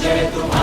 Donde tu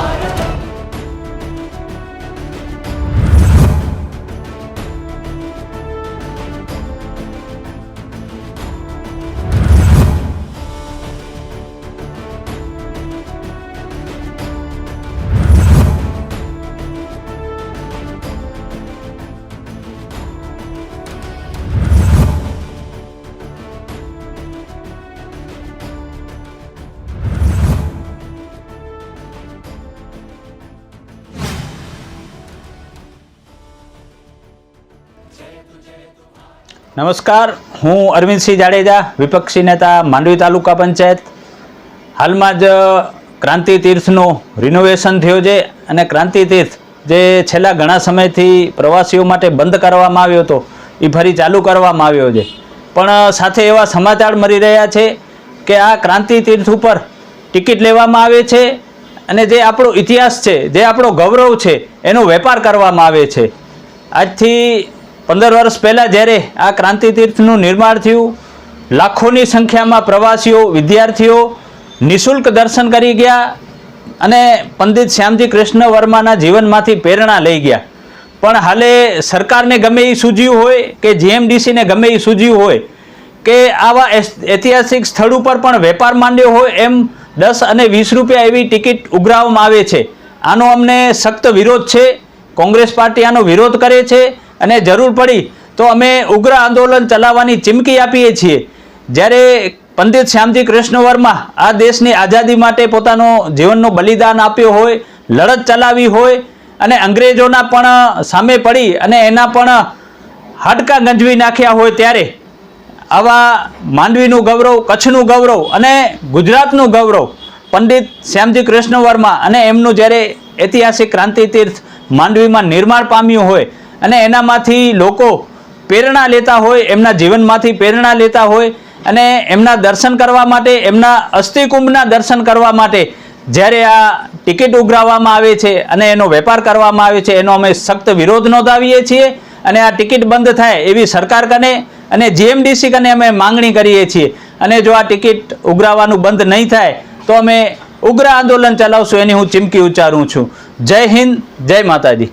નમસ્કાર, હું અરવિંદસિંહ જાડેજા, વિપક્ષી નેતા, માંડવી તાલુકા પંચાયત. હાલમાં જ, ક્રાંતિ તીર્થનું રિનોવેશન થયું છે અને ક્રાંતિ તીર્થ જે છેલ્લા ઘણા સમયથી પ્રવાસીઓ માટે બંધ કરવામાં આવ્યો હતો એ ફરી ચાલુ કરવામાં આવ્યો છે. પણ, સાથે એવા સમાચાર મળી રહ્યા છે કે આ ક્રાંતિ તીર્થ ઉપર ટિકિટ લેવામાં આવે છે અને જે આપણો ઇતિહાસ છે, જે આપણો ગૌરવ છે, એનો વેપાર કરવામાં આવે છે. આજથી પંદર વર્ષ પહેલાં જ્યારે આ ક્રાંતિ તીર્થનું નિર્માણ થયું, લાખોની સંખ્યામાં પ્રવાસીઓ, વિદ્યાર્થીઓ નિઃશુલ્ક દર્શન કરી ગયા અને પંડિત શ્યામજી કૃષ્ણ વર્માના જીવનમાંથી પ્રેરણા લઈ ગયા. પણ હાલે સરકારને ગમે એ સૂઝ્યું હોય કે જીએમડીસીને ગમે એ સૂઝ્યું હોય કે આવા ઐતિહાસિક સ્થળ ઉપર પણ વેપાર માંડ્યો હોય એમ દસ અને વીસ રૂપિયા એવી ટિકિટ ઉઘરાવવામાં આવે છે. આનો અમને સખ્ત વિરોધ છે. કોંગ્રેસ પાર્ટી આનો વિરોધ કરે છે. અને જરૂર પડી તો અમે ઉગ્ર આંદોલન ચલાવવાની ચીમકી આપીએ છીએ. જ્યારે પંડિત શ્યામજી કૃષ્ણ વર્મા આ દેશની આઝાદી માટે પોતાનો જીવનનું બલિદાન આપ્યો હોય, લડત ચલાવી હોય અને અંગ્રેજોના પણ સામે પડી અને એના પણ હાડકા ગંજવી નાખ્યા હોય ત્યારે આવા માંડવીનું ગૌરવ, કચ્છનું ગૌરવ અને ગુજરાતનું ગૌરવ પંડિત શ્યામજી કૃષ્ણ વર્મા અને એમનું જ્યારે ઐતિહાસિક ક્રાંતિ તીર્થ માંડવીમાં નિર્માણ પામ્યું હોય અને એનામાંથી લોકો પ્રેરણા લેતા હોય, એમના જીવનમાંથી પ્રેરણા લેતા હોય અને એમના દર્શન કરવા માટે, એમના અસ્થિકુંભના દર્શન કરવા માટે જ્યારે આ ટિકિટ ઉઘરાવવામાં આવે છે અને એનો વેપાર કરવામાં આવે છે, એનો અમે સખ્ત વિરોધ નોંધાવીએ છીએ અને આ ટિકિટ બંધ થાય એવી સરકાર કને અને જીએમડીસી કને અમે માંગણી કરીએ છીએ. અને જો આ ટિકિટ ઉઘરાવવાનું બંધ નહીં થાય, તો અમે ઉગ્ર આંદોલન ચલાવશું, એની હું ચીમકી ઉચ્ચારું છું. જય હિન્દ, જય માતાજી.